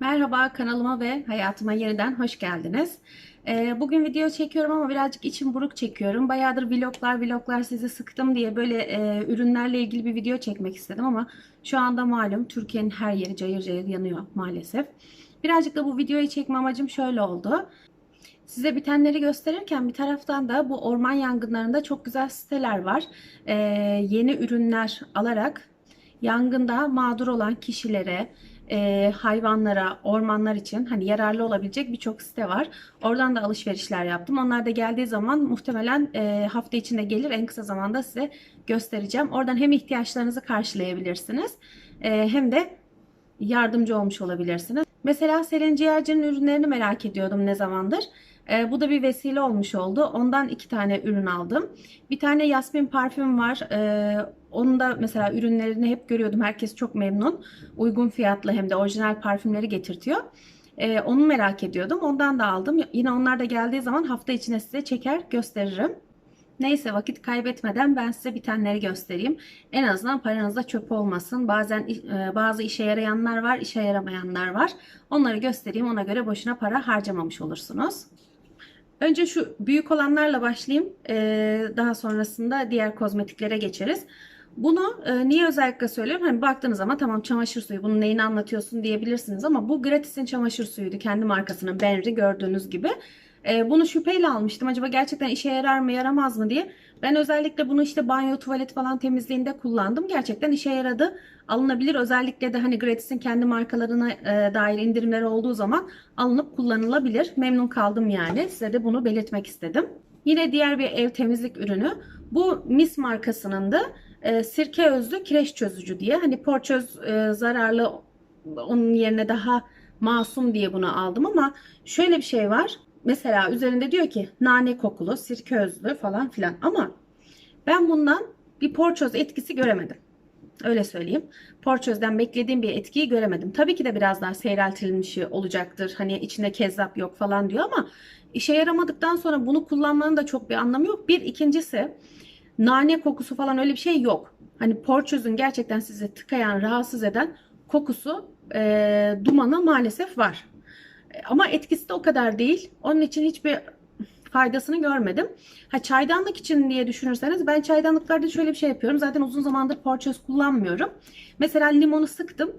Merhaba kanalıma ve hayatıma yeniden hoş geldiniz. Ee, bugün video çekiyorum ama birazcık içim buruk çekiyorum. Bayağıdır vloglar vloglar sizi sıktım diye böyle e, ürünlerle ilgili bir video çekmek istedim ama şu anda malum Türkiye'nin her yeri cayır cayır yanıyor maalesef. Birazcık da bu videoyu çekme amacım şöyle oldu. Size bitenleri gösterirken bir taraftan da bu orman yangınlarında çok güzel siteler var. Ee, yeni ürünler alarak yangında mağdur olan kişilere, e, hayvanlara, ormanlar için hani yararlı olabilecek birçok site var. Oradan da alışverişler yaptım. Onlar da geldiği zaman muhtemelen e, hafta içinde gelir. En kısa zamanda size göstereceğim. Oradan hem ihtiyaçlarınızı karşılayabilirsiniz e, hem de yardımcı olmuş olabilirsiniz. Mesela Selin Ciğerci'nin ürünlerini merak ediyordum ne zamandır. E, bu da bir vesile olmuş oldu. Ondan iki tane ürün aldım. Bir tane Yasmin parfüm var. E, onun da mesela ürünlerini hep görüyordum. Herkes çok memnun. Uygun fiyatlı hem de orijinal parfümleri getirtiyor. E, onu merak ediyordum. Ondan da aldım. Yine onlar da geldiği zaman hafta içine size çeker gösteririm. Neyse vakit kaybetmeden ben size bitenleri göstereyim. En azından paranızda çöp olmasın. Bazen e, bazı işe yarayanlar var, işe yaramayanlar var. Onları göstereyim. Ona göre boşuna para harcamamış olursunuz. Önce şu büyük olanlarla başlayayım. Ee, daha sonrasında diğer kozmetiklere geçeriz. Bunu e, niye özellikle söylüyorum? Hani baktığınız zaman tamam çamaşır suyu bunun neyini anlatıyorsun diyebilirsiniz ama bu Gratis'in çamaşır suyuydu. Kendi markasının Benri gördüğünüz gibi. E, bunu şüpheyle almıştım. Acaba gerçekten işe yarar mı yaramaz mı diye. Ben özellikle bunu işte banyo, tuvalet falan temizliğinde kullandım. Gerçekten işe yaradı. Alınabilir. Özellikle de hani Gratis'in kendi markalarına e, dair indirimleri olduğu zaman alınıp kullanılabilir. Memnun kaldım yani. Size de bunu belirtmek istedim. Yine diğer bir ev temizlik ürünü. Bu Miss markasının da e, sirke özlü kireç çözücü diye. Hani porçöz e, zararlı onun yerine daha masum diye bunu aldım ama şöyle bir şey var. Mesela üzerinde diyor ki nane kokulu, sirke özlü falan filan ama ben bundan bir porçöz etkisi göremedim. Öyle söyleyeyim. Porçözden beklediğim bir etkiyi göremedim. Tabii ki de biraz daha seyreltilmiş olacaktır. Hani içinde kezzap yok falan diyor ama işe yaramadıktan sonra bunu kullanmanın da çok bir anlamı yok. Bir ikincisi nane kokusu falan öyle bir şey yok. Hani porçözün gerçekten sizi tıkayan, rahatsız eden kokusu, e, dumanı maalesef var. Ama etkisi de o kadar değil. Onun için hiçbir faydasını görmedim. Ha çaydanlık için diye düşünürseniz ben çaydanlıklarda şöyle bir şey yapıyorum. Zaten uzun zamandır porçöz kullanmıyorum. Mesela limonu sıktım.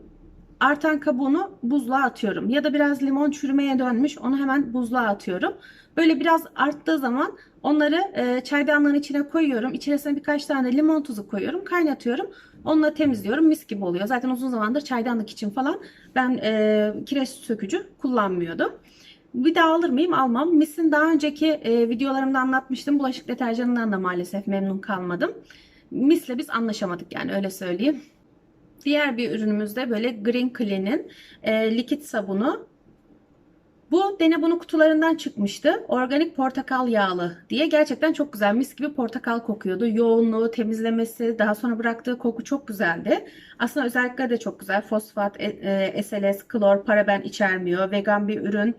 Artan kabuğunu buzluğa atıyorum. Ya da biraz limon çürümeye dönmüş onu hemen buzluğa atıyorum. Böyle biraz arttığı zaman onları e, çaydanlığın içine koyuyorum. İçerisine birkaç tane limon tuzu koyuyorum. Kaynatıyorum. Onunla temizliyorum. Mis gibi oluyor. Zaten uzun zamandır çaydanlık için falan ben e, kireç sökücü kullanmıyordum. Bir daha alır mıyım? Almam. Mis'in daha önceki e, videolarımda anlatmıştım. Bulaşık deterjanından da maalesef memnun kalmadım. Mis'le biz anlaşamadık yani öyle söyleyeyim. Diğer bir ürünümüz de böyle Green Clean'in e, likit sabunu. Bu dene bunu kutularından çıkmıştı. Organik portakal yağlı diye gerçekten çok güzel mis gibi portakal kokuyordu. Yoğunluğu, temizlemesi, daha sonra bıraktığı koku çok güzeldi. Aslında özellikleri de çok güzel. Fosfat, e, e, SLS, klor, paraben içermiyor. Vegan bir ürün.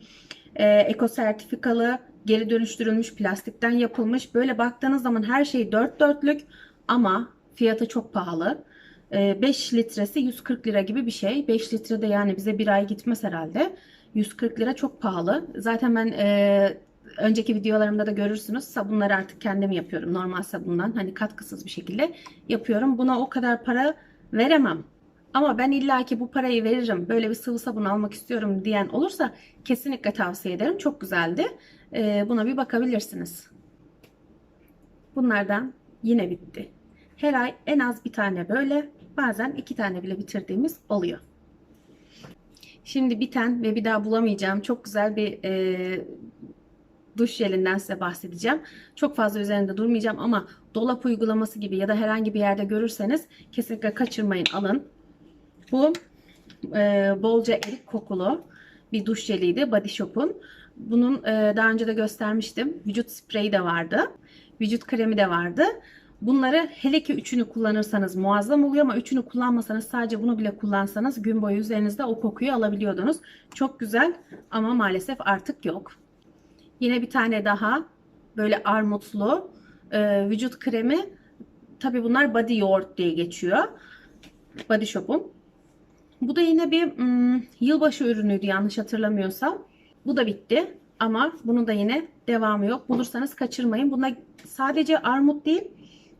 E, eko sertifikalı, geri dönüştürülmüş plastikten yapılmış. Böyle baktığınız zaman her şey dört dörtlük ama fiyatı çok pahalı. 5 litresi 140 lira gibi bir şey. 5 litre de yani bize bir ay gitmez herhalde. 140 lira çok pahalı. Zaten ben e, önceki videolarımda da görürsünüz. Sabunları artık kendim yapıyorum. Normal sabundan hani katkısız bir şekilde yapıyorum. Buna o kadar para veremem. Ama ben illaki bu parayı veririm. Böyle bir sıvı sabun almak istiyorum diyen olursa kesinlikle tavsiye ederim. Çok güzeldi. E, buna bir bakabilirsiniz. Bunlardan yine bitti. Her ay en az bir tane böyle bazen iki tane bile bitirdiğimiz oluyor. Şimdi biten ve bir daha bulamayacağım çok güzel bir e, duş jelinden size bahsedeceğim. Çok fazla üzerinde durmayacağım ama dolap uygulaması gibi ya da herhangi bir yerde görürseniz kesinlikle kaçırmayın alın. Bu e, bolca erik kokulu bir duş jeliydi Body Shop'un. Bunun e, daha önce de göstermiştim. Vücut spreyi de vardı. Vücut kremi de vardı. Bunları hele ki üçünü kullanırsanız muazzam oluyor ama üçünü kullanmasanız sadece bunu bile kullansanız gün boyu üzerinizde o kokuyu alabiliyordunuz. Çok güzel ama maalesef artık yok. Yine bir tane daha böyle armutlu e, vücut kremi. Tabi bunlar body yoğurt diye geçiyor. Body Shop'un. Bu da yine bir ım, yılbaşı ürünüydü yanlış hatırlamıyorsam. Bu da bitti ama bunun da yine devamı yok. Bulursanız kaçırmayın. Bunda sadece armut değil,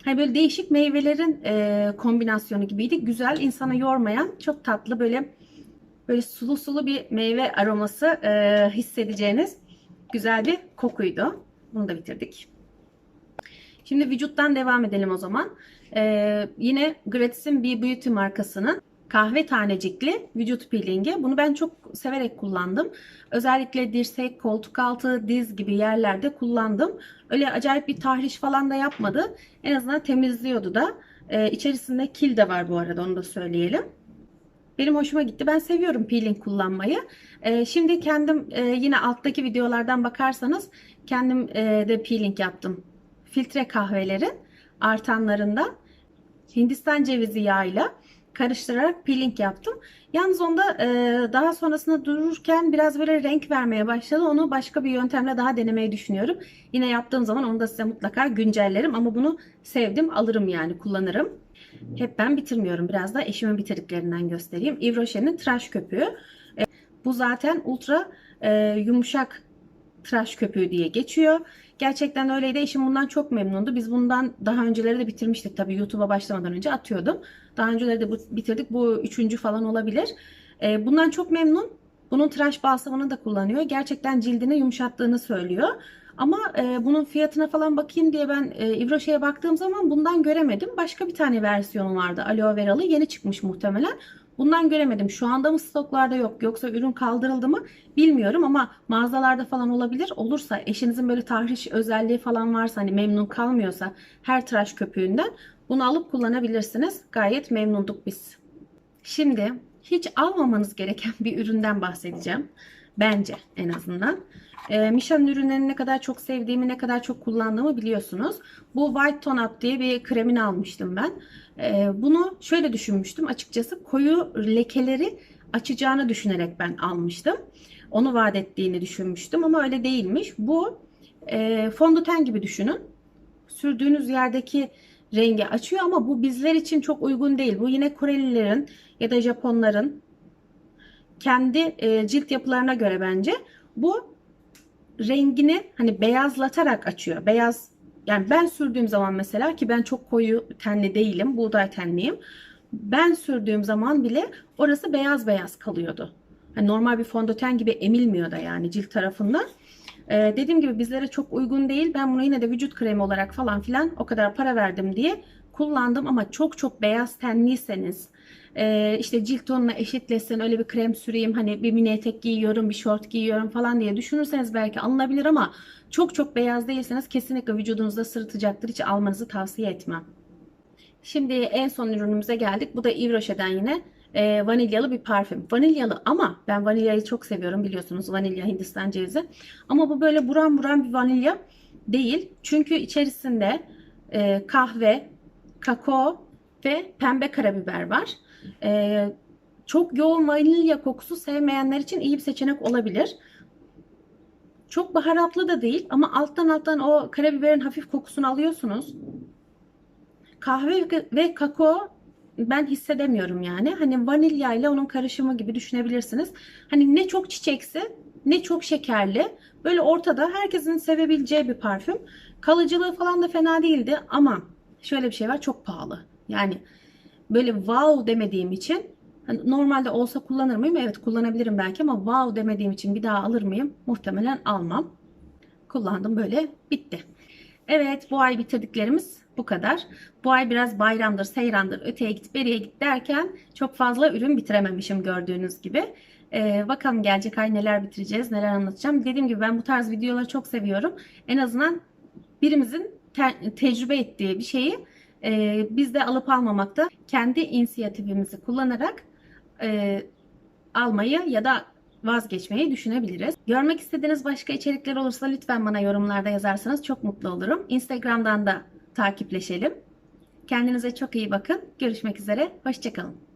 hani böyle değişik meyvelerin e, kombinasyonu gibiydi. Güzel, insanı yormayan, çok tatlı böyle böyle sulu sulu bir meyve aroması e, hissedeceğiniz güzel bir kokuydu. Bunu da bitirdik. Şimdi vücuttan devam edelim o zaman. Ee, yine Gratis'in Be Beauty markasının kahve tanecikli vücut peelingi. Bunu ben çok severek kullandım. Özellikle dirsek, koltuk altı, diz gibi yerlerde kullandım. Öyle acayip bir tahriş falan da yapmadı. En azından temizliyordu da. Ee, içerisinde kil de var bu arada onu da söyleyelim. Benim hoşuma gitti. Ben seviyorum peeling kullanmayı. Ee, şimdi kendim e, yine alttaki videolardan bakarsanız kendim e, de peeling yaptım. Filtre kahvelerin artanlarında Hindistan cevizi yağıyla karıştırarak peeling yaptım. Yalnız onda e, daha sonrasında dururken biraz böyle renk vermeye başladı. Onu başka bir yöntemle daha denemeyi düşünüyorum. Yine yaptığım zaman onu da size mutlaka güncellerim. Ama bunu sevdim. Alırım yani kullanırım. Hep ben bitirmiyorum. Biraz da eşimin bitirdiklerinden göstereyim. Yves Rocher'in tıraş köpüğü. E, bu zaten ultra e, yumuşak tıraş köpüğü diye geçiyor. Gerçekten öyleydi. Eşim bundan çok memnundu. Biz bundan daha önceleri de bitirmiştik. Tabii YouTube'a başlamadan önce atıyordum. Daha önceleri de bu, bitirdik. Bu üçüncü falan olabilir. E, bundan çok memnun. Bunun tıraş balsamını da kullanıyor. Gerçekten cildini yumuşattığını söylüyor. Ama e, bunun fiyatına falan bakayım diye ben e, Ivroşe'ye baktığım zaman bundan göremedim. Başka bir tane versiyonu vardı. Aloe veralı. Yeni çıkmış muhtemelen. Bundan göremedim. Şu anda mı stoklarda yok yoksa ürün kaldırıldı mı bilmiyorum ama mağazalarda falan olabilir. Olursa eşinizin böyle tahriş özelliği falan varsa hani memnun kalmıyorsa her tıraş köpüğünden bunu alıp kullanabilirsiniz. Gayet memnunduk biz. Şimdi hiç almamanız gereken bir üründen bahsedeceğim. Bence en azından. E, Michelin ürünlerini ne kadar çok sevdiğimi, ne kadar çok kullandığımı biliyorsunuz. Bu White Tone Up diye bir kremini almıştım ben. E, bunu şöyle düşünmüştüm açıkçası. Koyu lekeleri açacağını düşünerek ben almıştım. Onu vaat ettiğini düşünmüştüm ama öyle değilmiş. Bu e, fondöten gibi düşünün. Sürdüğünüz yerdeki rengi açıyor ama bu bizler için çok uygun değil. Bu yine Korelilerin ya da Japonların kendi e, cilt yapılarına göre bence bu rengini hani beyazlatarak açıyor. Beyaz yani ben sürdüğüm zaman mesela ki ben çok koyu tenli değilim. Buğday tenliyim. Ben sürdüğüm zaman bile orası beyaz beyaz kalıyordu. Hani normal bir fondöten gibi emilmiyor da yani cilt tarafından. Ee, dediğim gibi bizlere çok uygun değil. Ben bunu yine de vücut kremi olarak falan filan o kadar para verdim diye kullandım ama çok çok beyaz tenliyseniz e, işte cilt tonuna eşitlesin öyle bir krem süreyim hani bir mini etek giyiyorum bir şort giyiyorum falan diye düşünürseniz belki alınabilir ama çok çok beyaz değilseniz kesinlikle vücudunuzda sırıtacaktır hiç almanızı tavsiye etmem. Şimdi en son ürünümüze geldik. Bu da Yves Rocher'den yine e, vanilyalı bir parfüm. Vanilyalı ama ben vanilyayı çok seviyorum biliyorsunuz. Vanilya Hindistan cevizi. Ama bu böyle buram buram bir vanilya değil. Çünkü içerisinde e, kahve, kakao ve pembe karabiber var. E, çok yoğun vanilya kokusu sevmeyenler için iyi bir seçenek olabilir. Çok baharatlı da değil ama alttan alttan o karabiberin hafif kokusunu alıyorsunuz. Kahve ve kakao ben hissedemiyorum yani. Hani vanilya ile onun karışımı gibi düşünebilirsiniz. Hani ne çok çiçeksi ne çok şekerli. Böyle ortada herkesin sevebileceği bir parfüm. Kalıcılığı falan da fena değildi ama şöyle bir şey var çok pahalı. Yani böyle wow demediğim için hani normalde olsa kullanır mıyım? Evet kullanabilirim belki ama wow demediğim için bir daha alır mıyım? Muhtemelen almam. Kullandım böyle bitti. Evet bu ay bitirdiklerimiz bu kadar. Bu ay biraz bayramdır, seyrandır, öteye git, beriye git derken çok fazla ürün bitirememişim gördüğünüz gibi. Ee, bakalım gelecek ay neler bitireceğiz, neler anlatacağım. Dediğim gibi ben bu tarz videoları çok seviyorum. En azından birimizin te- tecrübe ettiği bir şeyi e, biz de alıp almamakta kendi inisiyatifimizi kullanarak e, almayı ya da vazgeçmeyi düşünebiliriz. Görmek istediğiniz başka içerikler olursa lütfen bana yorumlarda yazarsanız çok mutlu olurum. Instagram'dan da takipleşelim. Kendinize çok iyi bakın. Görüşmek üzere. Hoşçakalın.